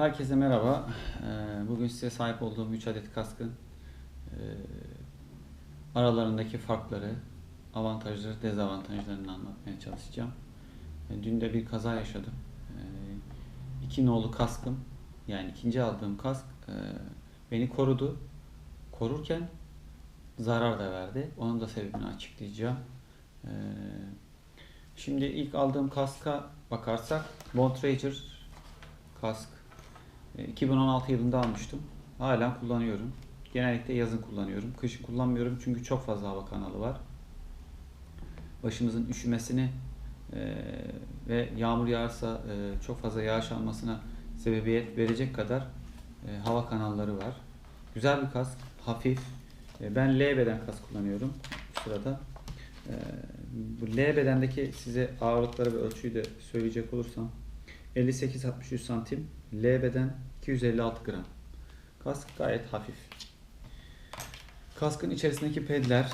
Herkese merhaba. Ee, Bugün size sahip olduğum 3 adet kaskın e, aralarındaki farkları, avantajları, dezavantajlarını anlatmaya çalışacağım. E, Dün de bir kaza yaşadım. E, İki nolu kaskım, yani ikinci aldığım kask e, beni korudu. Korurken zarar da verdi. Onun da sebebini açıklayacağım. Şimdi ilk aldığım kaska bakarsak Bontrager kask 2016 yılında almıştım. Hala kullanıyorum. Genellikle yazın kullanıyorum. Kışın kullanmıyorum çünkü çok fazla hava kanalı var. Başımızın üşümesini e, ve yağmur yağarsa e, çok fazla yağış almasına sebebiyet verecek kadar e, hava kanalları var. Güzel bir kask, hafif. E, ben L beden kask kullanıyorum bu sırada. E, bu L bedendeki size ağırlıkları ve ölçüyü de söyleyecek olursam 58-63 santim L beden 256 gram. Kask gayet hafif. Kaskın içerisindeki pedler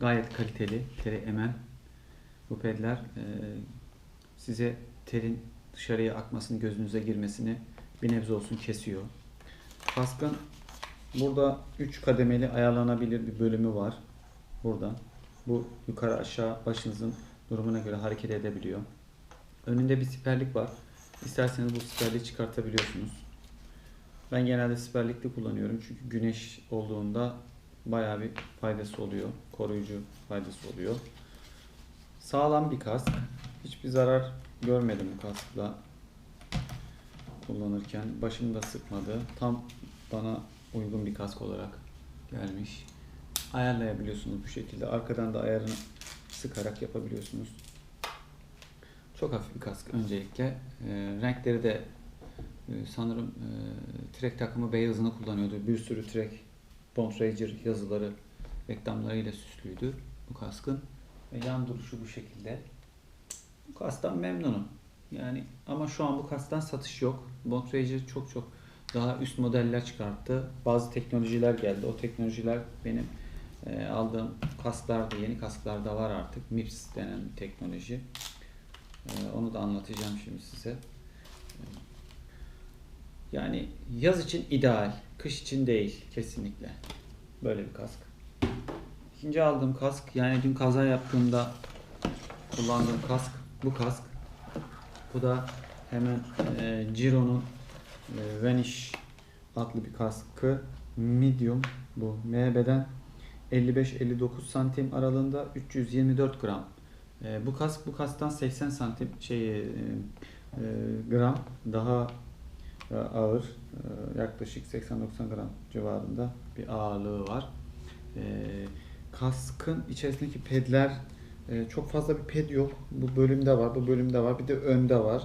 gayet kaliteli. Teri emen. Bu pedler e, size terin dışarıya akmasını, gözünüze girmesini bir nebze olsun kesiyor. Kaskın burada 3 kademeli ayarlanabilir bir bölümü var. Burada. Bu yukarı aşağı başınızın durumuna göre hareket edebiliyor. Önünde bir siperlik var. İsterseniz bu siperliği çıkartabiliyorsunuz. Ben genelde siperlikli kullanıyorum çünkü güneş olduğunda bayağı bir faydası oluyor. Koruyucu faydası oluyor. Sağlam bir kask. Hiçbir zarar görmedim bu kaskla kullanırken. Başım da sıkmadı. Tam bana uygun bir kask olarak gelmiş. Ayarlayabiliyorsunuz bu şekilde. Arkadan da ayarını sıkarak yapabiliyorsunuz. Çok hafif bir kask öncelikle. E, renkleri de e, sanırım e, Trek takımı beyazını kullanıyordu. Bir sürü Trek Bond Ranger yazıları reklamlarıyla süslüydü bu kaskın. Ve yan duruşu bu şekilde. Bu kasktan memnunum. Yani ama şu an bu kasktan satış yok. Bond Ranger çok çok daha üst modeller çıkarttı. Bazı teknolojiler geldi. O teknolojiler benim e, aldığım kasklarda, yeni kasklarda var artık. MIPS denen bir teknoloji. Ee, Onu da anlatacağım şimdi size. Ee, Yani yaz için ideal, kış için değil kesinlikle. Böyle bir kask. İkinci aldığım kask, yani dün kaza yaptığımda kullandığım kask, bu kask. Bu da hemen e, Ciro'nun e, Vanish adlı bir kaskı. Medium bu. M beden 55-59 santim aralığında 324 gram. E, bu kask bu kasktan 80 santim şey e, gram daha e, ağır. E, yaklaşık 80-90 gram civarında bir ağırlığı var. E, kaskın içerisindeki pedler e, çok fazla bir ped yok. Bu bölümde var, bu bölümde var. Bir de önde var.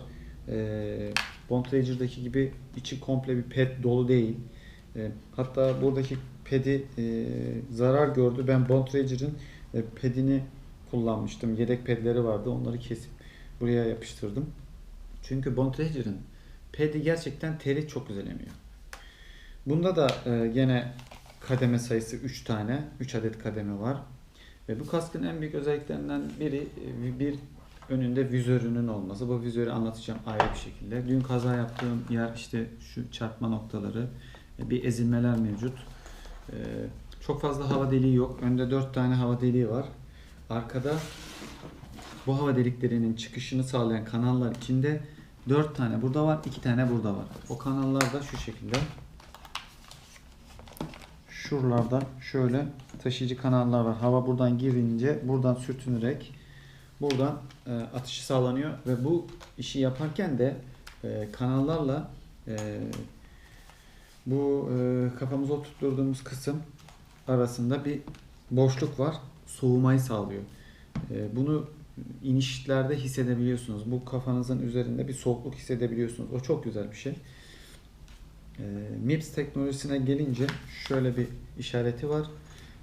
E, Bond gibi içi komple bir ped dolu değil. E, hatta buradaki pedi e, zarar gördü. Ben Bond Rager'ın e, pedini kullanmıştım. Yedek pedleri vardı. Onları kesip buraya yapıştırdım. Çünkü Bond Rager'ın pedi gerçekten teri çok güzel emiyor. Bunda da e, gene kademe sayısı 3 tane. 3 adet kademe var. Ve bu kaskın en büyük özelliklerinden biri e, bir önünde vizörünün olması. Bu vizörü anlatacağım ayrı bir şekilde. Dün kaza yaptığım yer işte şu çarpma noktaları. e, Bir ezilmeler mevcut. E, Çok fazla hava deliği yok. Önde 4 tane hava deliği var. Arkada bu hava deliklerinin çıkışını sağlayan kanallar içinde 4 tane burada var, 2 tane burada var. O kanallar da şu şekilde. Şuralarda şöyle taşıyıcı kanallar var. Hava buradan girince buradan sürtünerek buradan e, atışı sağlanıyor ve bu işi yaparken de e, kanallarla e, bu e, kafamıza oturtturduğumuz kısım arasında bir boşluk var. Soğumayı sağlıyor. E, bunu inişlerde hissedebiliyorsunuz. Bu kafanızın üzerinde bir soğukluk hissedebiliyorsunuz. O çok güzel bir şey. E, MIPS teknolojisine gelince şöyle bir işareti var.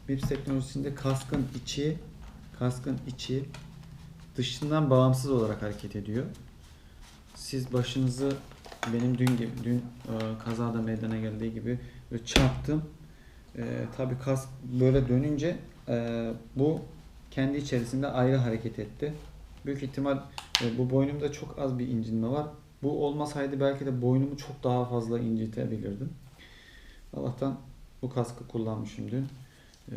MIPS teknolojisinde kaskın içi kaskın içi dışından bağımsız olarak hareket ediyor. Siz başınızı benim dün gibi dün e, kazada meydana geldiği gibi çarptım. E, tabii kask böyle dönünce e, bu kendi içerisinde ayrı hareket etti. Büyük ihtimal e, bu boynumda çok az bir incinme var. Bu olmasaydı belki de boynumu çok daha fazla incitebilirdim. Allah'tan bu kaskı kullanmışım dün. Ee,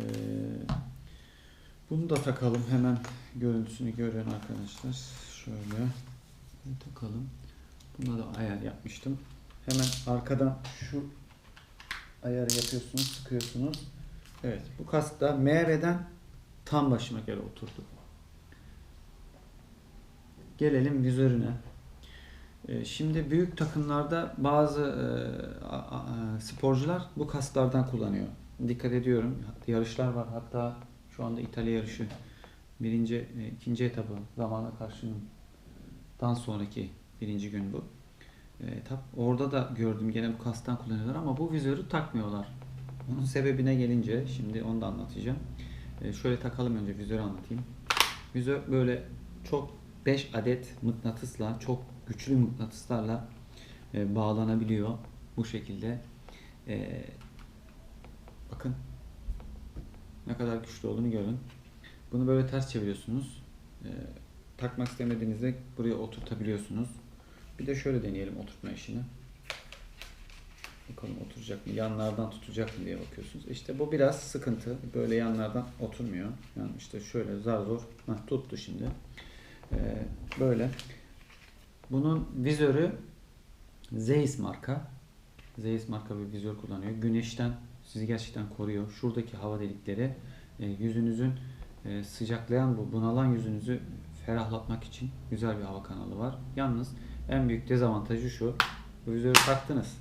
bunu da takalım. Hemen görüntüsünü görün arkadaşlar. Şöyle takalım. Buna da ayar yapmıştım. Hemen arkadan şu ayarı yapıyorsunuz, sıkıyorsunuz. Evet, bu kask da tam başıma göre oturdu. Gelelim vizörüne. Ee, Şimdi büyük takımlarda bazı e, a- sporcular bu kasklardan kullanıyor. Dikkat ediyorum. Yarışlar var. Hatta şu anda İtalya yarışı birinci, e, ikinci etabı zamana karşının sonraki birinci gün bu. E, etap. Orada da gördüm gene bu kasktan kullanıyorlar ama bu vizörü takmıyorlar. Bunun sebebine gelince şimdi onu da anlatacağım. E, şöyle takalım önce vizörü anlatayım. Vizör böyle çok 5 adet mıknatısla çok güçlü mıknatıslarla e, bağlanabiliyor bu şekilde. E, bakın ne kadar güçlü olduğunu görün. Bunu böyle ters çeviriyorsunuz. E, takmak istemediğinizde buraya oturtabiliyorsunuz. Bir de şöyle deneyelim oturtma işini. Bakalım oturacak mı? Yanlardan tutacak mı diye bakıyorsunuz. İşte bu biraz sıkıntı. Böyle yanlardan oturmuyor. Yani işte şöyle zar zor. Heh, tuttu şimdi. Ee, böyle. Bunun vizörü Zeiss marka. Zeiss marka bir vizör kullanıyor. Güneşten sizi gerçekten koruyor. Şuradaki hava delikleri e, yüzünüzün e, sıcaklayan bu bunalan yüzünüzü ferahlatmak için güzel bir hava kanalı var. Yalnız en büyük dezavantajı şu. Bu vizörü taktınız.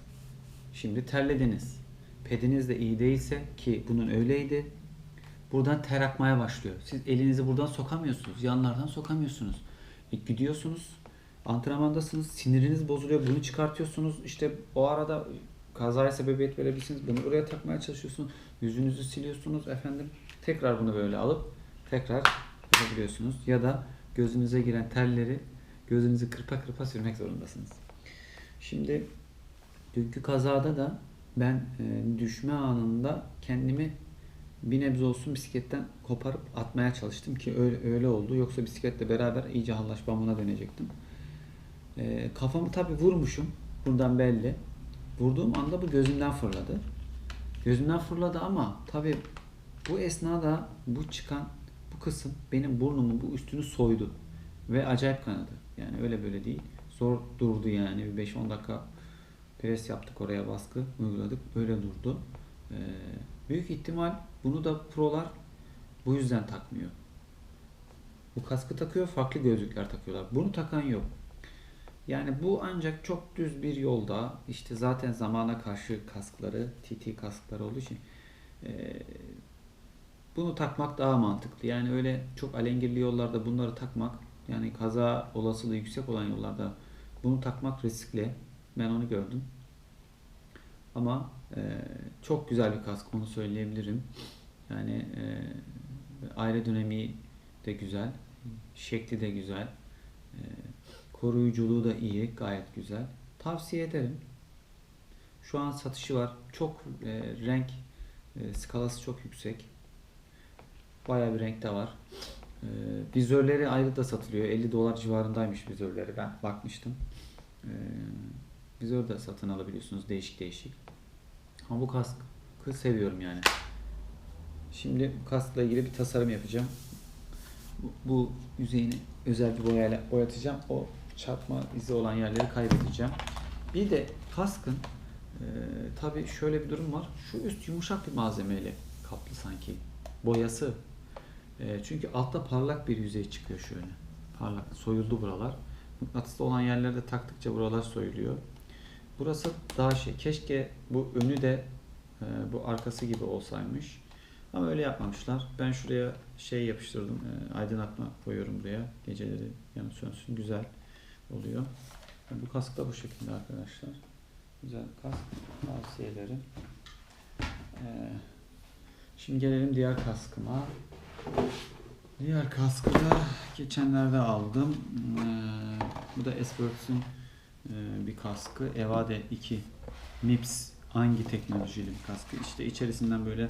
Şimdi terlediniz. Pediniz de iyi değilse ki bunun öyleydi. Buradan ter akmaya başlıyor. Siz elinizi buradan sokamıyorsunuz. Yanlardan sokamıyorsunuz. E, gidiyorsunuz. Antrenmandasınız. Siniriniz bozuluyor. Bunu çıkartıyorsunuz. İşte o arada kazaya sebebiyet verebilirsiniz. Bunu oraya takmaya çalışıyorsunuz. Yüzünüzü siliyorsunuz efendim. Tekrar bunu böyle alıp tekrar yapabiliyorsunuz. Ya da gözünüze giren terleri gözünüzü kırpa kırpa sürmek zorundasınız. Şimdi dünkü kazada da ben e, düşme anında kendimi bir nebze olsun bisikletten koparıp atmaya çalıştım ki öyle, öyle oldu. Yoksa bisikletle beraber iyice hallaç bambuna dönecektim. E, kafamı tabi vurmuşum. Buradan belli. Vurduğum anda bu gözümden fırladı. Gözümden fırladı ama tabi bu esnada bu çıkan bu kısım benim burnumun bu üstünü soydu. Ve acayip kanadı. Yani öyle böyle değil. Zor durdu yani. Bir 5-10 dakika pres yaptık oraya baskı uyguladık. Öyle durdu. Ee, büyük ihtimal bunu da prolar bu yüzden takmıyor. Bu kaskı takıyor, farklı gözlükler takıyorlar. Bunu takan yok. Yani bu ancak çok düz bir yolda işte zaten zamana karşı kaskları, TT kaskları olduğu için e, bunu takmak daha mantıklı. Yani öyle çok alengirli yollarda bunları takmak yani kaza olasılığı yüksek olan yollarda bunu takmak riskli. Ben onu gördüm. Ama e, çok güzel bir kask onu söyleyebilirim. Yani e, aile dönemi de güzel. Şekli de güzel. E, koruyuculuğu da iyi. Gayet güzel. Tavsiye ederim. Şu an satışı var. Çok e, renk e, skalası çok yüksek. Bayağı bir renkte var. E, vizörleri ayrı da satılıyor. 50 dolar civarındaymış vizörleri. Ben bakmıştım. E, vizör de satın alabiliyorsunuz değişik değişik. Ama bu kaskı seviyorum yani. Şimdi kaskla ilgili bir tasarım yapacağım. Bu, bu yüzeyini özel bir boyayla boyatacağım. O çarpma izi olan yerleri kaybedeceğim. Bir de kaskın e, tabi şöyle bir durum var. Şu üst yumuşak bir malzemeyle kaplı sanki. Boyası. E, çünkü altta parlak bir yüzey çıkıyor şöyle. Parlak. Soyuldu buralar. Mıknatıslı olan yerlerde taktıkça buralar soyuluyor. Burası daha şey. Keşke bu önü de e, bu arkası gibi olsaymış. Ama öyle yapmamışlar. Ben şuraya şey yapıştırdım. E, aydınlatma koyuyorum buraya. Geceleri yanı sönsün. Güzel oluyor. Yani bu kask da bu şekilde arkadaşlar. Güzel kask. Tavsiye ederim. E, şimdi gelelim diğer kaskıma. Diğer kaskı da geçenlerde aldım. E, bu da S-Works'ün e, bir kaskı. Evade 2 MIPS hangi teknolojili bir kaskı. İşte içerisinden böyle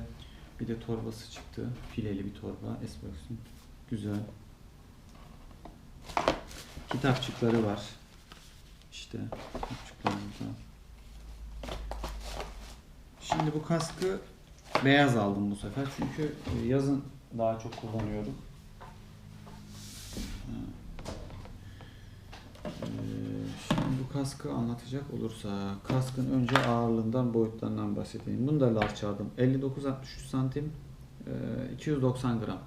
bir de torbası çıktı. Fileli bir torba. S-Works'ün. Güzel. Kitapçıkları var. İşte küçüklerimizden. Şimdi bu kaskı beyaz aldım bu sefer çünkü e, yazın daha çok kullanıyordum. Ha. Ee, bu kaskı anlatacak olursa kaskın önce ağırlığından boyutlarından bahsedeyim. Bunu da large aldım. 59-63 santim e, 290 gram.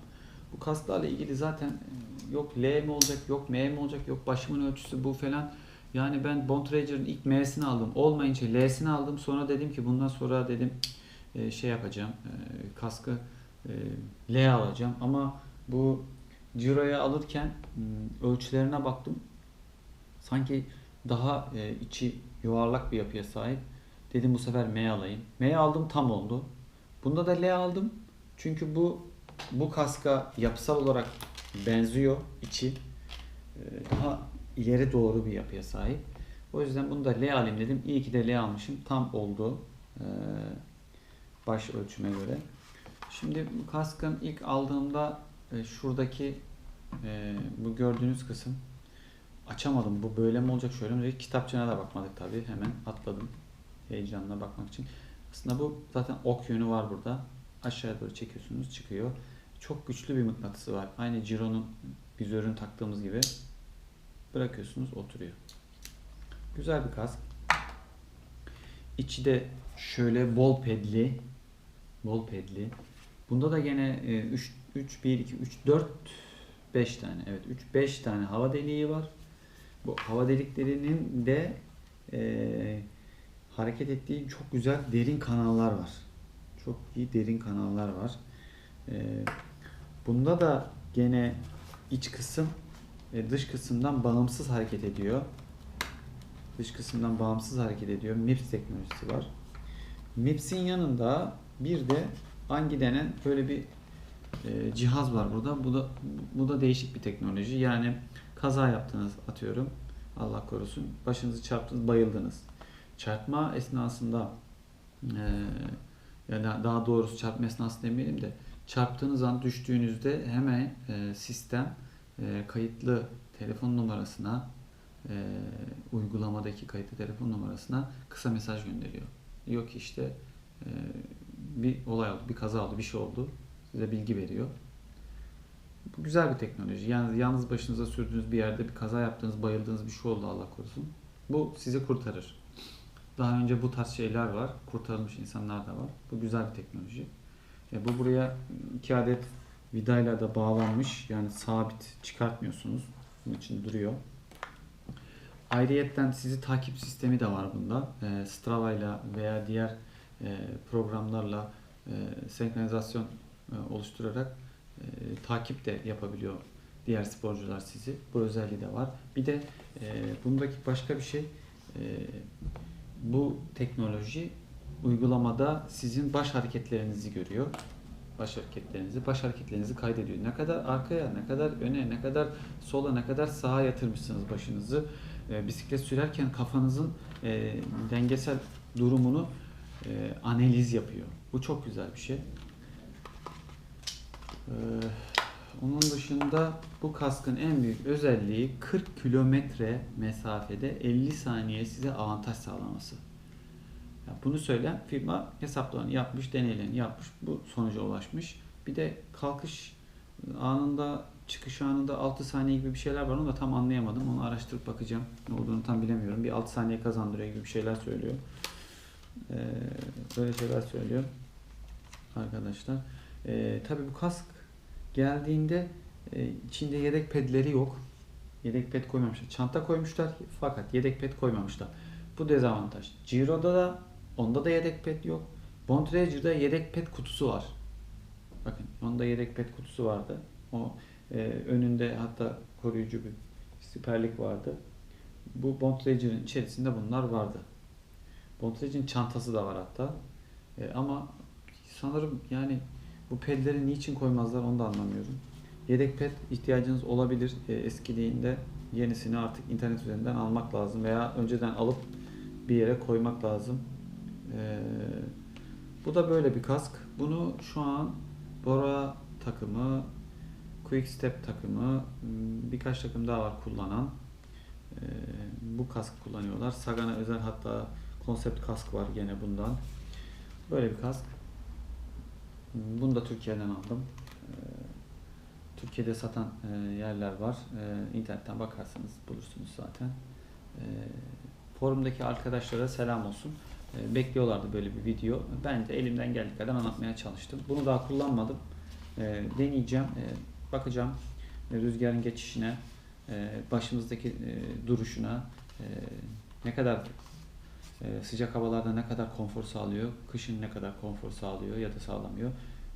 Bu kasklarla ilgili zaten yok L mi olacak, yok M mi olacak, yok başımın ölçüsü bu falan. Yani ben Bontrager'ın ilk M'sini aldım. Olmayınca L'sini aldım. Sonra dedim ki bundan sonra dedim şey yapacağım. Kaskı L alacağım. Ama bu Ciro'ya alırken ölçülerine baktım. Sanki daha e, içi yuvarlak bir yapıya sahip. Dedim bu sefer M alayım. M aldım tam oldu. Bunda da L aldım. Çünkü bu bu kaska yapısal olarak benziyor içi. E, daha ileri doğru bir yapıya sahip. O yüzden bunu da L alayım dedim. İyi ki de L almışım. Tam oldu. E, baş ölçüme göre. Şimdi kaskın ilk aldığımda e, şuradaki bu gördüğünüz kısım açamadım. Bu böyle mi olacak şöyle mi olacak? Kitapçığına da bakmadık tabii. Hemen atladım. Heyecanla bakmak için. Aslında bu zaten ok yönü var burada. Aşağıya doğru çekiyorsunuz çıkıyor. Çok güçlü bir mıknatısı var. Aynı Ciro'nun vizörünü taktığımız gibi bırakıyorsunuz oturuyor. Güzel bir kask. İçi de şöyle bol pedli. Bol pedli. Bunda da gene 3 3 1 2 3 4 5 tane. Evet 3 5 tane hava deliği var. Bu hava deliklerinin de e, hareket ettiği çok güzel derin kanallar var. Çok iyi derin kanallar var. E, bunda da gene iç kısım e, dış kısımdan bağımsız hareket ediyor. Dış kısımdan bağımsız hareket ediyor. MIPS teknolojisi var. MIPS'in yanında bir de Angi denen böyle bir e, cihaz var burada. Bu da bu da değişik bir teknoloji. Yani kaza yaptınız atıyorum. Allah korusun. Başınızı çarptınız, bayıldınız. Çarpma esnasında e, ya da daha doğrusu çarpma esnasında demeyelim de çarptığınız an düştüğünüzde hemen e, sistem e, kayıtlı telefon numarasına e, uygulamadaki kayıtlı telefon numarasına kısa mesaj gönderiyor. Diyor ki işte e, bir olay oldu, bir kaza oldu, bir şey oldu. Size bilgi veriyor. Bu güzel bir teknoloji. Yani yalnız başınıza sürdüğünüz bir yerde bir kaza yaptığınız, bayıldığınız bir şey oldu Allah korusun. Bu sizi kurtarır. Daha önce bu tarz şeyler var. Kurtarılmış insanlar da var. Bu güzel bir teknoloji. E, bu buraya iki adet vidayla da bağlanmış. Yani sabit çıkartmıyorsunuz. Bunun için duruyor. Ayrıyetten sizi takip sistemi de var bunda. E, Strava ile veya diğer e, programlarla e, senkronizasyon e, oluşturarak e, takip de yapabiliyor diğer sporcular sizi. Bu özelliği de var. Bir de e, bundaki başka bir şey e, bu teknoloji uygulamada sizin baş hareketlerinizi görüyor. Baş hareketlerinizi, baş hareketlerinizi kaydediyor. Ne kadar arkaya, ne kadar öne, ne kadar sola, ne kadar sağa yatırmışsınız başınızı. E, bisiklet sürerken kafanızın e, dengesel durumunu e, analiz yapıyor. Bu çok güzel bir şey. Ee, onun dışında bu kaskın en büyük özelliği 40 kilometre mesafede 50 saniye size avantaj sağlaması. Bunu söyleyen firma hesaplarını yapmış, deneylerini yapmış, bu sonuca ulaşmış. Bir de kalkış anında, çıkış anında 6 saniye gibi bir şeyler var. Onu da tam anlayamadım. Onu araştırıp bakacağım. Ne olduğunu tam bilemiyorum. Bir 6 saniye kazandırıyor gibi bir şeyler söylüyor. Ee, böyle şeyler söylüyor arkadaşlar. Ee, tabii bu kask geldiğinde e, içinde yedek pedleri yok. Yedek ped koymamışlar. Çanta koymuşlar fakat yedek ped koymamışlar. Bu dezavantaj. Giro'da da onda da yedek ped yok. Bontrager'da yedek ped kutusu var. Bakın onda yedek ped kutusu vardı. O e, önünde hatta koruyucu bir siperlik vardı. Bu Bontrager'ın içerisinde bunlar vardı. Bontrager'ın çantası da var hatta. E, ama sanırım yani bu pedleri niçin koymazlar onu da anlamıyorum. Yedek ped ihtiyacınız olabilir. E, eskidiğinde yenisini artık internet üzerinden almak lazım veya önceden alıp bir yere koymak lazım. E, bu da böyle bir kask. Bunu şu an Bora takımı, Quick Step takımı, birkaç takım daha var kullanan. E, bu kask kullanıyorlar. Sagan'a özel hatta konsept kask var gene bundan. Böyle bir kask. Bunu da Türkiye'den aldım. Ee, Türkiye'de satan e, yerler var. Ee, İnternetten bakarsanız bulursunuz zaten. Ee, Forumdaki arkadaşlara selam olsun. Bekliyorlardı böyle bir video. Ben de elimden geldiği kadar anlatmaya çalıştım. Bunu daha kullanmadım. Deneyeceğim. Bakacağım rüzgarın geçişine, e, başımızdaki e, duruşuna, ne kadar sıcak havalarda ne kadar konfor sağlıyor, kışın ne kadar konfor sağlıyor ya da sağlamıyor.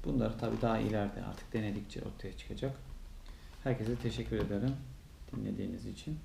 Bunlar tabii daha ileride artık denedikçe ortaya çıkacak. Herkese teşekkür ederim dinlediğiniz için.